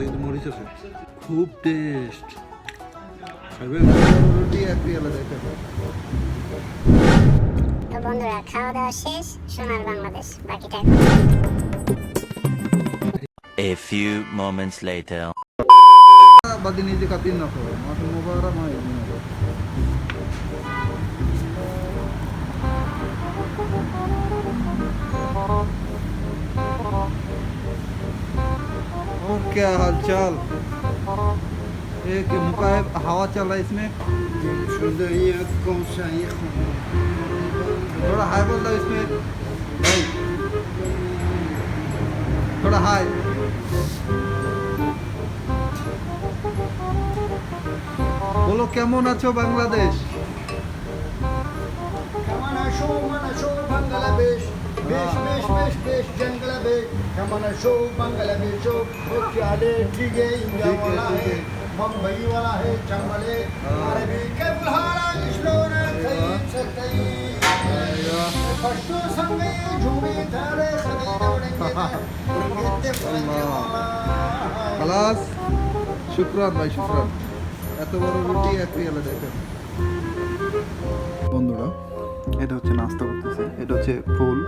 কিন্তু মরিচ আছে খুব টেস্ট তো বন্ধুরা খাওয়া দাওয়া শেষ সোনার বাংলাদেশ বাকিটা A few moments later. और क्या हाल चाल एक मुकाब हवा चल रहा है इसमें थोड़ा हाई बोल रहा इसमें भाई थोड़ा हाई বলো কেমন আছো বাংলাদেশ কেমন আছো কেমন আছো বাংলাদেশ বেশ বেশ বেশ বেশ বাংলাদেশ কেমন আছো বাংলাদেশ ওকে ठीक है इंडिया ठीक है, वाला ठीक है है। मुंबई वाला है चंबले हाँ। अरबी के बुल्हारा किशोर कहीं सकई फर्स्ट संगे झूमे थारे सगे उड़ेंगे খালাস শুক্রান ভাই শুক্রান এত বড় রুটি এক পেয়ালা দেখেন বন্ধুরা এটা হচ্ছে নাস্তা করতেছে, এটা হচ্ছে ফুল।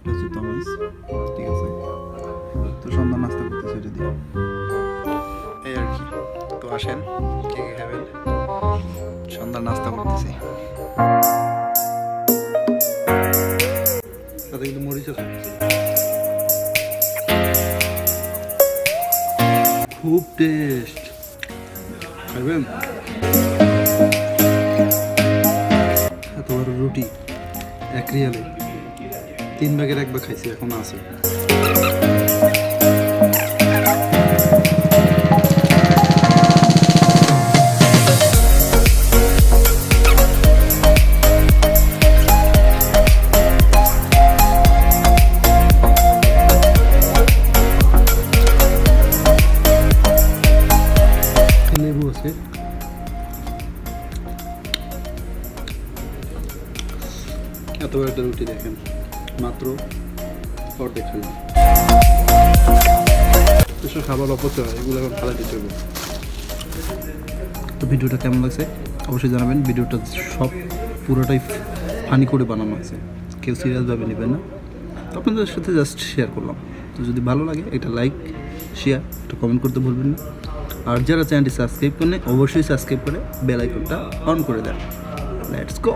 এটা হচ্ছে তমিজ, ঠিক আছে? তো সন্ধ্যা নাস্তা করতেছে যদি এই আর কি, তো আসেন, কে খাবেন? সন্ধ্যা নাস্তা করতেছি। সাথে কিন্তু মরিচ আছে খুব টেস্ট খাবেন বড় রুটি এক রিয়ালে। তিন ভাগের এক ভাগ খাইছি এখন আছে। এত বড় একটা রুটি দেখেন, মাত্র অর্ধেক খেলাম এসব খাবার অপচয়, এগুলো এখন খালাতে চলবে। তো ভিডিওটা কেমন লাগছে? অবশ্যই জানাবেন, ভিডিওটা সব পুরোটাই ফানি করে বানানো আছে। কেউ সিরিয়াসভাবে নেবেন না। আপনাদের সাথে জাস্ট শেয়ার করলাম। তো যদি ভালো লাগে এটা লাইক শেয়ার একটা কমেন্ট করতে ভুলবেন না। আর যারা চ্যানেলটি সাবস্ক্রাইব করেন অবশ্যই সাবস্ক্রাইব করে বেল আইকনটা অন করে দেন। Let's go